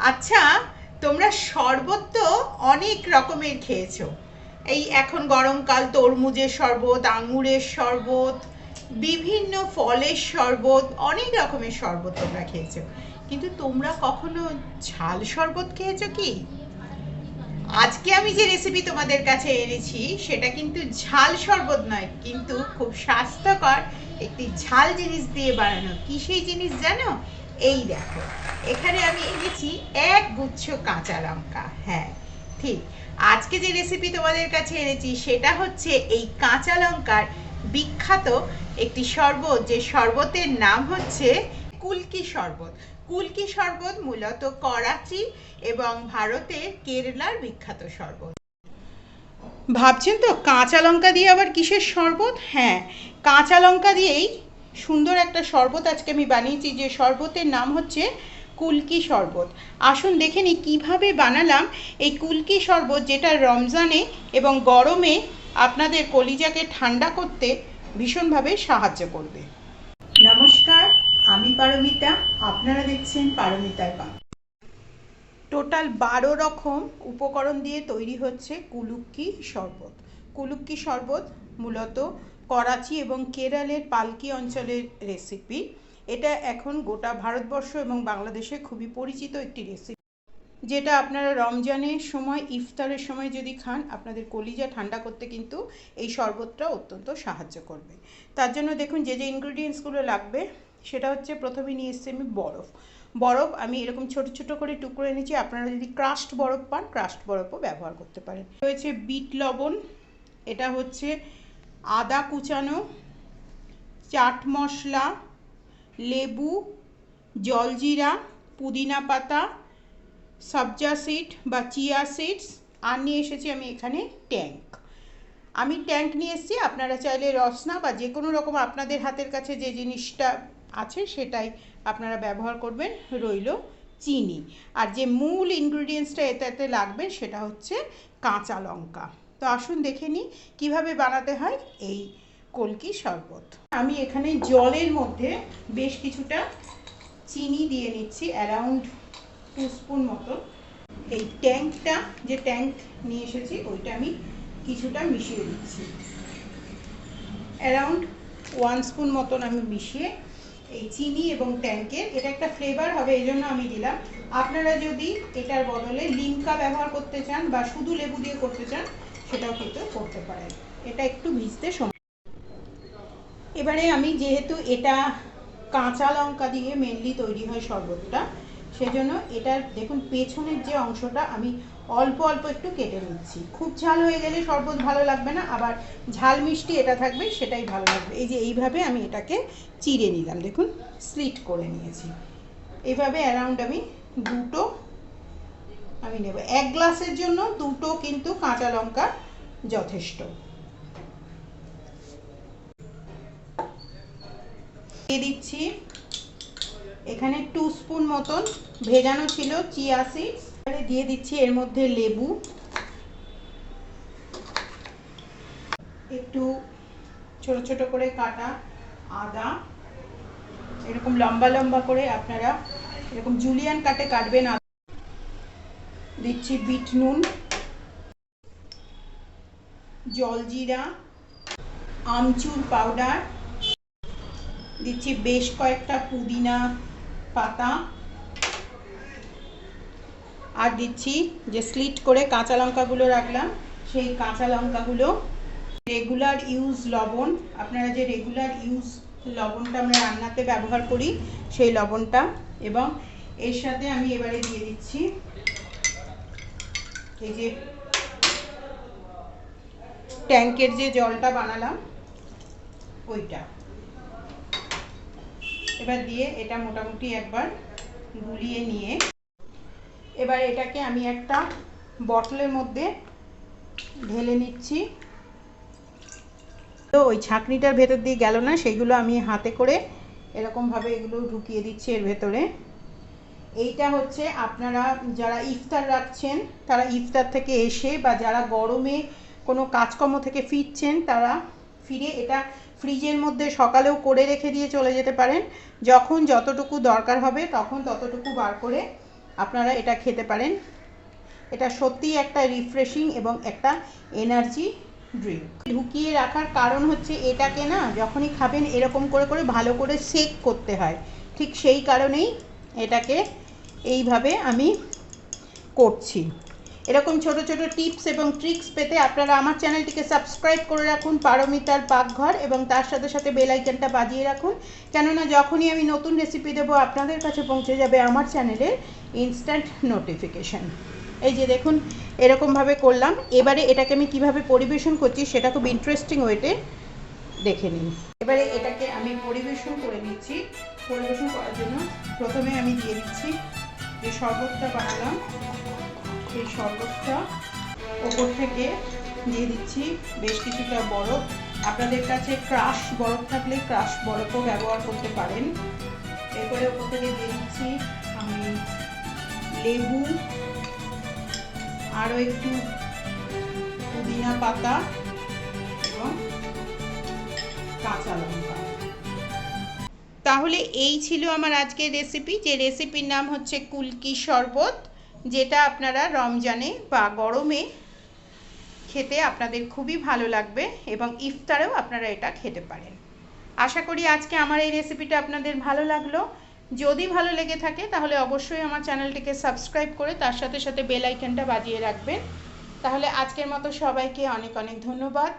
আচ্ছা তোমরা শরবত তো অনেক রকমের খেয়েছো। এই এখন গরমকাল, তরমুজের শরবত, আঙুরের শরবত, বিভিন্ন ফলের শরবত, অনেক রকমের শরবত তোমরা খেয়েছো। কিন্তু তোমরা কখনো ঝাল শরবত খেয়েছো কি? আজকে আমি যে রেসিপি তোমাদের কাছে এনেছি, সেটা কিন্তু ঝাল শরবত নয়, কিন্তু খুব স্বাস্থ্যকর একটি ঝাল জিনিস দিয়ে বানানো। কি সেই জিনিস জানো? এই দেখো, এখানে আমি এনেছি এক গুচ্ছ কাঁচা লঙ্কা। হ্যাঁ ঠিক। আজকে যে রেসিপি তোমাদের কাছে এনেছি, সেটা হচ্ছে এই কাঁচা লঙ্কার বিখ্যাত একটি শরবত, যে শরবতের নাম হচ্ছে কুলকি শরবত। কুলকি শরবত মূলত করাচি এবং ভারতের কেরালার বিখ্যাত শরবত। ভাবছেন তো, কাঁচা লঙ্কা দিয়ে আবার কিসের শরবত? হ্যাঁ কাঁচা লঙ্কা দিয়েই সুন্দর একটা শরবত আজকে আমি বানিয়েছি যে শরবতের নাম হচ্ছে কুলকি শরবত। আসুন দেখে নিই কীভাবে বানালাম এই কুলকি শরবত যেটা রমজানে এবং গরমে আপনাদের কলিজাকে ঠান্ডা করতে ভীষণভাবে সাহায্য করবে। নমস্কার আমি পারমিতা আপনারা দেখছেন পারমিতার পা টোটাল বারো রকম উপকরণ দিয়ে তৈরি হচ্ছে কুলুক্কি শরবত। কুলুক্কি শরবত মূলত করাচি এবং কেরালের পালকি অঞ্চলের রেসিপি এটা এখন গোটা ভারতবর্ষ এবং বাংলাদেশে খুবই পরিচিত একটি রেসিপি যেটা আপনারা রমজানের সময়, ইফতারের সময় যদি খান, আপনাদের কলিজা ঠান্ডা করতে কিন্তু এই শরবতটা অত্যন্ত সাহায্য করবে। তার জন্য দেখুন, যে যে ইনগ্রিডিয়েন্টসগুলো লাগবে, সেটা হচ্ছে প্রথমে নিয়ে এসেছি আমি বরফ। বরফ আমি এরকম ছোট ছোট করে টুকরো এনেছি, আপনারা যদি ক্রাস্ট বরফ পান ক্রাস্ট বরফও ব্যবহার করতে পারেন। রয়েছে বিট লবণ, এটা হচ্ছে আদা কুচানো, চাট মশলা, লেবু, জলজিরা, পুদিনা পাতা, সবজা সিড বা চিয়া সিডস আর নিয়ে এসেছি আমি এখানে ট্যাঙ্ক। আমি ট্যাঙ্ক নিয়ে এসেছি, আপনারা চাইলে রসনা বা যে কোনো রকম আপনাদের হাতের কাছে যে জিনিসটা আছে সেটাই আপনারা ব্যবহার করবেন, রইল চিনি। আর যে মূল ইনগ্রিডিয়েন্টসটা এতে এতে লাগবে সেটা হচ্ছে কাঁচা লঙ্কা। তো আসুন দেখে নিই কীভাবে বানাতে হয় এই কলকি শরবত। আমি এখানে জলের মধ্যে বেশ কিছুটা চিনি দিয়ে নিচ্ছি অ্যারাউন্ড টু স্পুন মতো। এই ট্যাঙ্কটা যে ট্যাঙ্ক নিয়ে এসেছি, ওইটা আমি কিছুটা মিশিয়ে দিচ্ছি। অ্যারাউন্ড ওয়ান স্পুন মতন আমি মিশিয়ে এই চিনি এবং ট্যাঙ্কের এটা একটা ফ্লেভার হবে, এই জন্য আমি দিলাম। আপনারা যদি এটার বদলে লিমকা ব্যবহার করতে চান বা শুধু লেবু দিয়ে করতে চান সেটাও কিন্তু করতে পারেন। এটা একটু ভিজতে সময় এবারে আমি যেহেতু এটা কাঁচা লঙ্কা দিয়ে মেনলি তৈরি হয় শরবতটা, সেজন্য এটার দেখুন পেছনের যে অংশটা আমি অল্প অল্প একটু কেটে নিচ্ছি। খুব ঝাল হয়ে গেলে শরবত ভালো লাগবে না, আবার ঝাল মিষ্টি এটা থাকবে সেটাই ভালো লাগবে। এই যে এইভাবে আমি এটাকে চিড়ে নিলাম, দেখুন, স্লিট করে নিয়েছি। এইভাবে অ্যারাউন্ড আমি দুটো আমি নেব। এক গ্লাসের জন্য দুটো কিন্তু কাঁচা লঙ্কা যথেষ্ট। দিয়ে দিচ্ছি। এখানে টু স্পুন মতন ভেজানো ছিল চিয়া সিডস দিয়ে দিচ্ছি এর মধ্যে লেবু। একটু ছোট ছোট করে কাটা আদা। এরকম লম্বা লম্বা করে আপনারা, এরকম জুলিয়ান কাটে কাটবেন দিচ্ছি বিট নুন জলজিরা আমচুর পাউডার, দিচ্ছি বেশ কয়েকটা পুদিনা পাতা, আর দিচ্ছি যে স্লিট করে কাঁচা লঙ্কাগুলো রাখলাম, সেই কাঁচা লঙ্কাগুলো, রেগুলার ইউজ লবণ, আপনারা যে রেগুলার ইউজ লবণটা আমরা রান্নাতে ব্যবহার করি, সেই লবণটা, এবং এর সাথে আমি এবারে দিয়ে দিচ্ছি এই যে ট্যাঙ্কের যে জলটা বানালাম, ওইটা। এবার দিয়ে এটা মোটামুটি একবার গুলিয়ে নিয়ে, এবার এটাকে আমি একটা বটলের মধ্যে ঢেলে নিচ্ছি। তো ওই ছাঁকনিটার ভেতর দিয়ে গেল না, সেগুলো আমি হাতে করে এরকমভাবে এগুলো ঢুকিয়ে দিচ্ছি এর ভেতরে। এইটা হচ্ছে আপনারা যারা ইফতার রাখছেন, তারা ইফতার থেকে এসে বা যারা গরমে কোনো কাজকর্ম থেকে ফিরছেন, তারা ফিরে এটা ফ্রিজের মধ্যে সকালেও করে রেখে দিয়ে চলে যেতে পারেন। যখন যতটুকু দরকার হবে, তখন ততটুকু বার করে আপনারা এটা খেতে পারেন। এটা সত্যিই একটা রিফ্রেশিং এবং একটা এনার্জি ড্রিঙ্ক ঢুকিয়ে রাখার কারণ হচ্ছে এটাকে না, যখনই খাবেন এরকম করে করে ভালো করে সেক করতে হয়। ঠিক সেই কারণেই এটাকে এইভাবে আমি করছি। এরকম ছোট ছোট টিপস এবং ট্রিক্স পেতে আপনারা আমার চ্যানেলটিকে সাবস্ক্রাইব করে রাখুন, পারমিতার পাকঘর এবং তার সাথে সাথে বেল আইকনটা বাজিয়ে রাখুন। কেননা যখনই আমি নতুন রেসিপি দেবো, আপনাদের কাছে পৌঁছে যাবে আমার চ্যানেলের ইনস্ট্যান্ট নোটিফিকেশান এই যে দেখুন, এরকমভাবে করলাম। এবারে এটাকে আমি কীভাবে পরিবেশন করছি সেটা খুব ইন্টারেস্টিং ওয়েতে দেখে নিন। এবারে এটাকে আমি পরিবেশন করে নিচ্ছি। পরিবেশন করার জন্য প্রথমে আমি দিয়ে দিচ্ছি যে শরবতটা বানালাম, সেই শরবতটা ওপর থেকে দিয়ে দিচ্ছি বেশ কিছুটা বরফ। আপনাদের কাছে ক্রাশ বরফ থাকলে ক্রাশ বরফও ব্যবহার করতে পারেন। এরপরে ওপর থেকে দিয়ে দিচ্ছি আমি লেবু, আরও একটু পুদিনা পাতা, এবং কাঁচা লঙ্কা। তাহলে এই ছিল আমার আজকের রেসিপি যে রেসিপির নাম হচ্ছে কুলকি শরবত, যেটা আপনারা রমজানে বা গরমে খেতে আপনাদের খুবই ভালো লাগবে এবং ইফতারেও আপনারা এটা খেতে পারেন। আশা করি আজকে আমার এই রেসিপিটা আপনাদের ভালো লাগল। যদি ভালো লেগে থাকে, তাহলে অবশ্যই আমার চ্যানেলটিকে সাবস্ক্রাইব করে তার সাথে সাথে বেল আইকনটা বাজিয়ে রাখবেন। তাহলে আজকের মতো সবাইকে অনেক অনেক ধন্যবাদ।